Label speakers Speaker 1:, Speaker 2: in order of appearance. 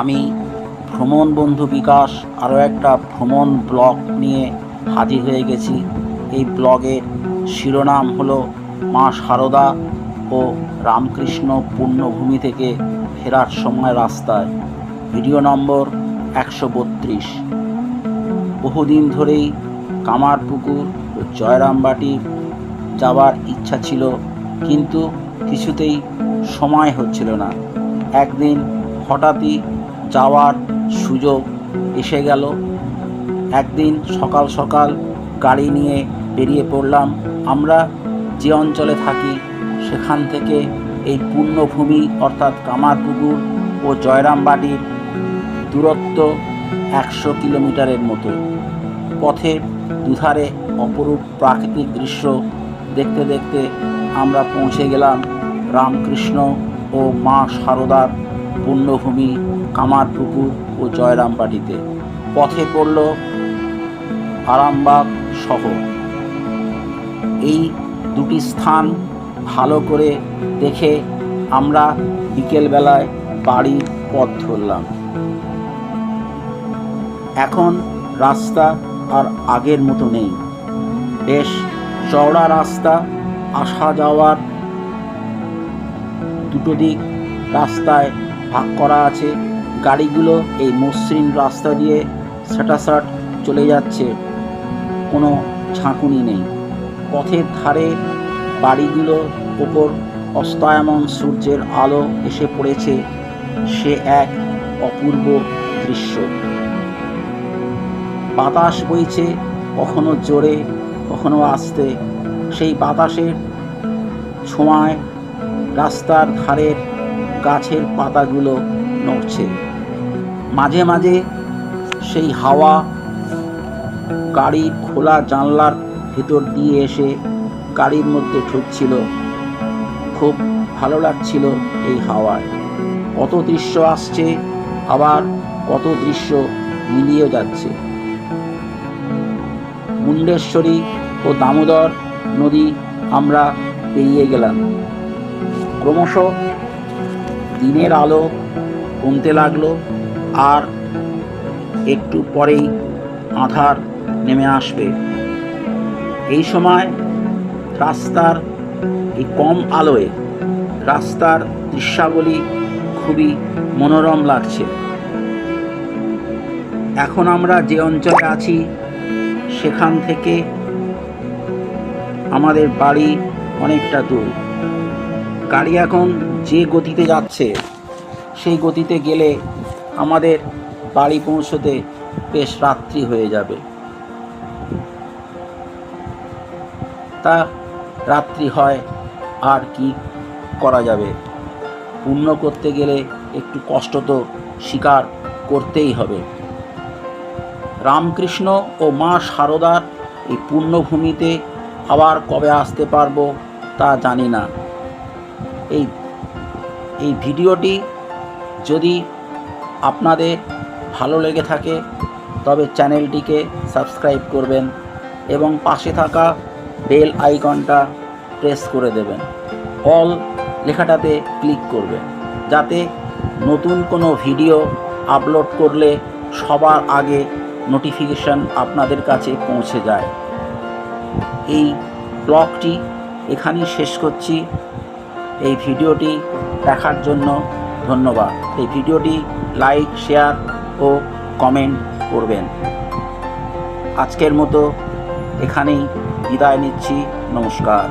Speaker 1: আমি ভ্রমণ বন্ধু বিকাশ আরও একটা ভ্রমণ ব্লগ নিয়ে হাজির হয়ে গেছি। এই ব্লগের শিরোনাম হলো মা সারদা ও রামকৃষ্ণ পূর্ণভূমি থেকে ফেরার সময় রাস্তায়। ভিডিও নম্বর একশো বত্রিশ। বহুদিন ধরেই কামারপুকুর ও জয়রামবাটি যাওয়ার ইচ্ছা ছিল, কিন্তু কিছুতেই সময় হচ্ছিল না। একদিন হঠাৎই যাওয়ার সুযোগ এসে গেল। একদিন সকাল সকাল গাড়ি নিয়ে বেরিয়ে পড়লাম। আমরা যে অঞ্চলে থাকি, সেখান থেকে এই পূর্ণভূমি অর্থাৎ কামারপুকুর ও জয়রামবাটির দূরত্ব একশো কিলোমিটারের মতো। পথে দুধারে অপরূপ প্রাকৃতিক দৃশ্য দেখতে দেখতে আমরা পৌঁছে গেলাম রামকৃষ্ণ ও মা সারদার পুণ্যভূমি, কামারপুকুর ও জয়রামবাটিতে। পথে পড়ল আরামবাগ শহর। এই দুটি স্থান ভালো করে দেখে আমরা বিকেলবেলায় বাড়ির পথ ধরলাম। এখন রাস্তা আর আগের মতো নেই। বেশ চওড়া রাস্তা আসা যাওয়ার দুটো দিক রাস্তায় ভাগ করা আছে। গাড়িগুলো এই মসৃণ রাস্তা দিয়ে সাটাসাট চলে যাচ্ছে। কোনো ঝাঁকুনি নেই। পথের ধারে বাড়িগুলোর ওপর অস্তায়মন সূর্যের আলো এসে পড়েছে। সে এক অপূর্ব দৃশ্য। বাতাস বইছে কখনো জোরে, কখনো আস্তে। সেই বাতাসের ছোঁয়ায় রাস্তার ধারের গাছের পাতাগুলো নড়ছে। মাঝে মাঝে সেই হাওয়া গাড়ির খোলা জানলার ভেতর দিয়ে এসে গাড়ির মধ্যে ঠুকছিল খুব ভালো লাগছিল এই হাওয়ায়। কত দৃশ্য আসছে, আবার কত দৃশ্য মিলিয়ে যাচ্ছে। মুন্ডেশ্বরী ও দামোদর নদী আমরা পেরিয়ে গেলাম। ক্রমশ দিনের আলো কমতে লাগল আর একটু পরেই আধার নেমে আসবে। এই সময় রাস্তার এই কম আলোয় রাস্তার দৃশ্যাবলী খুবই মনোরম লাগছে। এখন আমরা যে অঞ্চলে আছি, সেখান থেকে আমাদের বাড়ি অনেকটা দূর। গাড়ি এখন যে গতিতে যাচ্ছে, সেই গতিতে গেলে আমাদের বাড়ি পৌঁছতে বেশ রাত্রি হয়ে যাবে। তা রাত্রি হয় আর কি করা যাবে? পূর্ণ করতে গেলে একটু কষ্ট তো স্বীকার করতেই হবে। রামকৃষ্ণ ও মা সারদার এই পূর্ণভূমিতে আবার কবে আসতে পারব তা জানি না। এই এই ভিডিওটি যদি আপনাদের ভালো লেগে থাকে, তবে চ্যানেলটিকে সাবস্ক্রাইব করবেন এবং পাশে থাকা বেল আইকনটা প্রেস করে দেবেন। অল লেখাটাতে ক্লিক করবেন, যাতে নতুন কোনো ভিডিও আপলোড করলে সবার আগে নোটিফিকেশান আপনাদের কাছে পৌঁছে যায়। এই ব্লগটি এখানেই শেষ করছি। এই ভিডিওটি দেখার জন্য ধন্যবাদ। এই ভিডিওটি লাইক, শেয়ার ও কমেন্ট করবেন। আজকের মতো এখানেই বিদায় নিচ্ছি। নমস্কার।